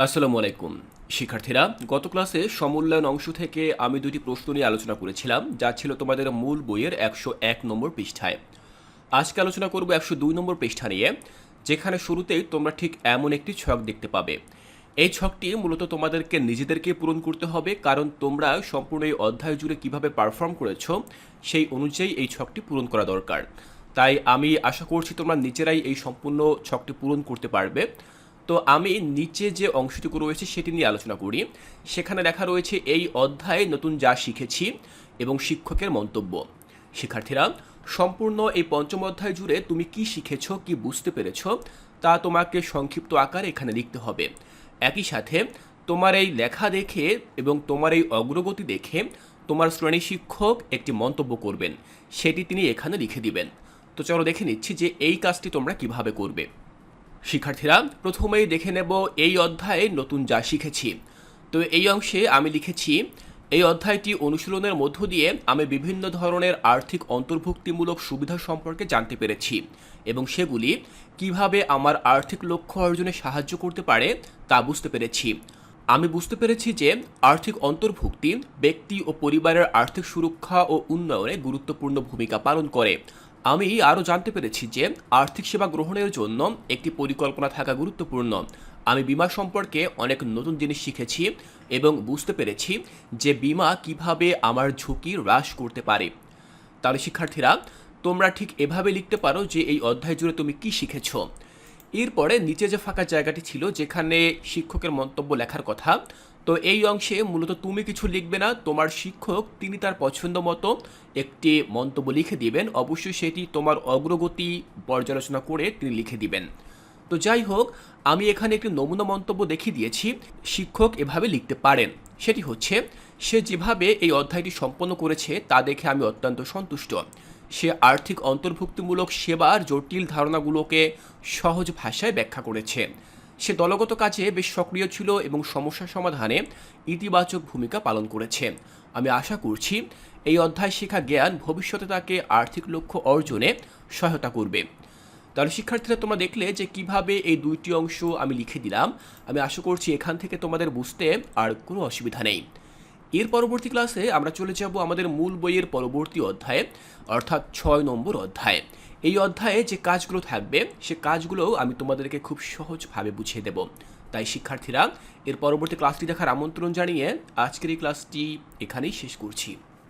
আসসালামু আলাইকুম। শিক্ষার্থীরা, গত ক্লাসে সমূল্যায়ন অংশ থেকে আমি দুটি প্রশ্ন নিয়ে আলোচনা করেছিলাম, যা ছিল তোমাদের মূল বইয়ের একশো এক নম্বর পৃষ্ঠায়। আজকে আলোচনা করব একশো দুই নম্বর পৃষ্ঠা নিয়ে, যেখানে শুরুতেই তোমরা ঠিক এমন একটি ছক দেখতে পাবে। এই ছকটি মূলত তোমাদেরকে নিজেদেরকে পূরণ করতে হবে, কারণ তোমরা সম্পূর্ণ এই অধ্যায় জুড়ে কীভাবে পারফর্ম করেছ, সেই অনুযায়ী এই ছকটি পূরণ করা দরকার। তাই আমি আশা করছি তোমরা নিজেরাই এই সম্পূর্ণ ছকটি পূরণ করতে পারবে। তো আমি নিচে যে অংশটুকু রয়েছে সেটি নিয়ে আলোচনা করি। সেখানে লেখা রয়েছে, এই অধ্যায়ে নতুন যা শিখেছি এবং শিক্ষকের মন্তব্য। শিক্ষার্থীরা, সম্পূর্ণ এই পঞ্চম অধ্যায় জুড়ে তুমি কি শিখেছ, কি বুঝতে পেরেছ, তা তোমাকে সংক্ষিপ্ত আকারে এখানে লিখতে হবে। একই সাথে, তোমার এই লেখা দেখে এবং তোমার এই অগ্রগতি দেখে তোমার শ্রেণি শিক্ষক একটি মন্তব্য করবেন। সেটি তিনি এখানে লিখে দিবেন। তো চলো দেখে নিচ্ছি যে এই কাজটি তোমরা কীভাবে করবে। শিক্ষার্থীরা, প্রথমেই দেখে নেব এই অধ্যায়ে নতুন যা শিখেছি। তো এই অংশে আমি লিখেছি, এই অধ্যায়টি অনুশীলনের মধ্য দিয়ে আমি বিভিন্ন ধরনের আর্থিক অন্তর্ভুক্তিমূলক সুবিধা সম্পর্কে জানতে পেরেছি এবং সেগুলি কীভাবে আমার আর্থিক লক্ষ্য অর্জনে সাহায্য করতে পারে তা বুঝতে পেরেছি। আমি বুঝতে পেরেছি যে আর্থিক অন্তর্ভুক্তি ব্যক্তি ও পরিবারের আর্থিক সুরক্ষা ও উন্নয়নে গুরুত্বপূর্ণ ভূমিকা পালন করে। আমি আরও জানতে পেরেছি যে আর্থিক সেবা গ্রহণের জন্য একটি পরিকল্পনা থাকা গুরুত্বপূর্ণ। আমি বিমা সম্পর্কে অনেক নতুন জিনিস শিখেছি এবং বুঝতে পেরেছি যে বিমা কীভাবে আমার ঝুঁকি হ্রাস করতে পারে। তাহলে শিক্ষার্থীরা, তোমরা ঠিক এভাবে লিখতে পারো যে এই অধ্যায় জুড়ে তুমি কি শিখেছো। এরপরে নিচে যে ফাঁকা জায়গাটি ছিল, যেখানে শিক্ষকের মন্তব্য লেখার কথা, তো এই অংশে মূলত তুমি কিছু লিখবে না, তোমার শিক্ষক তিনি তার পছন্দ মতো একটি মন্তব্য লিখে দিবেন। অবশ্যই সেটি তোমার অগ্রগতি পর্যালোচনা করে তিনি লিখে দিবেন। তো যাই হোক, আমি এখানে একটি নমুনা মন্তব্য দেখিয়ে দিয়েছি, শিক্ষক এভাবে লিখতে পারেন। সেটি হচ্ছে, সে যেভাবে এই অধ্যায়টি সম্পন্ন করেছে, তা দেখে আমি অত্যন্ত সন্তুষ্ট। সে আর্থিক অন্তর্ভুক্তিমূলক সেবার জটিল ধারণাগুলোকে সহজ ভাষায় ব্যাখ্যা করেছে। সে দলগত কাজে বেশ সক্রিয় ছিল এবং সমস্যা সমাধানে ইতিবাচক ভূমিকা পালন করেছে। আমি আশা করছি এই অধ্যায় শেখা জ্ঞান ভবিষ্যতে তাকে আর্থিক লক্ষ্য অর্জনে সহায়তা করবে। তাহলে শিক্ষার্থীরা, তোমরা দেখলে যে কীভাবে এই দুইটি অংশ আমি লিখে দিলাম। আমি আশা করছি এখান থেকে তোমাদের বুঝতে আর কোনো অসুবিধা নেই। এর পরবর্তী ক্লাসে আমরা চলে যাব আমাদের মূল বইয়ের পরবর্তী অধ্যায়ে, অর্থাৎ ছয় নম্বর অধ্যায়ে। এই অধ্যায়ে যে কাজগুলো থাকবে, সে কাজগুলোও আমি তোমাদেরকে খুব সহজভাবে বুঝিয়ে দেব। তাই শিক্ষার্থীরা, এর পরবর্তী ক্লাসটি দেখার আমন্ত্রণ জানিয়ে আজকের এই ক্লাসটি এখানেই শেষ করছি।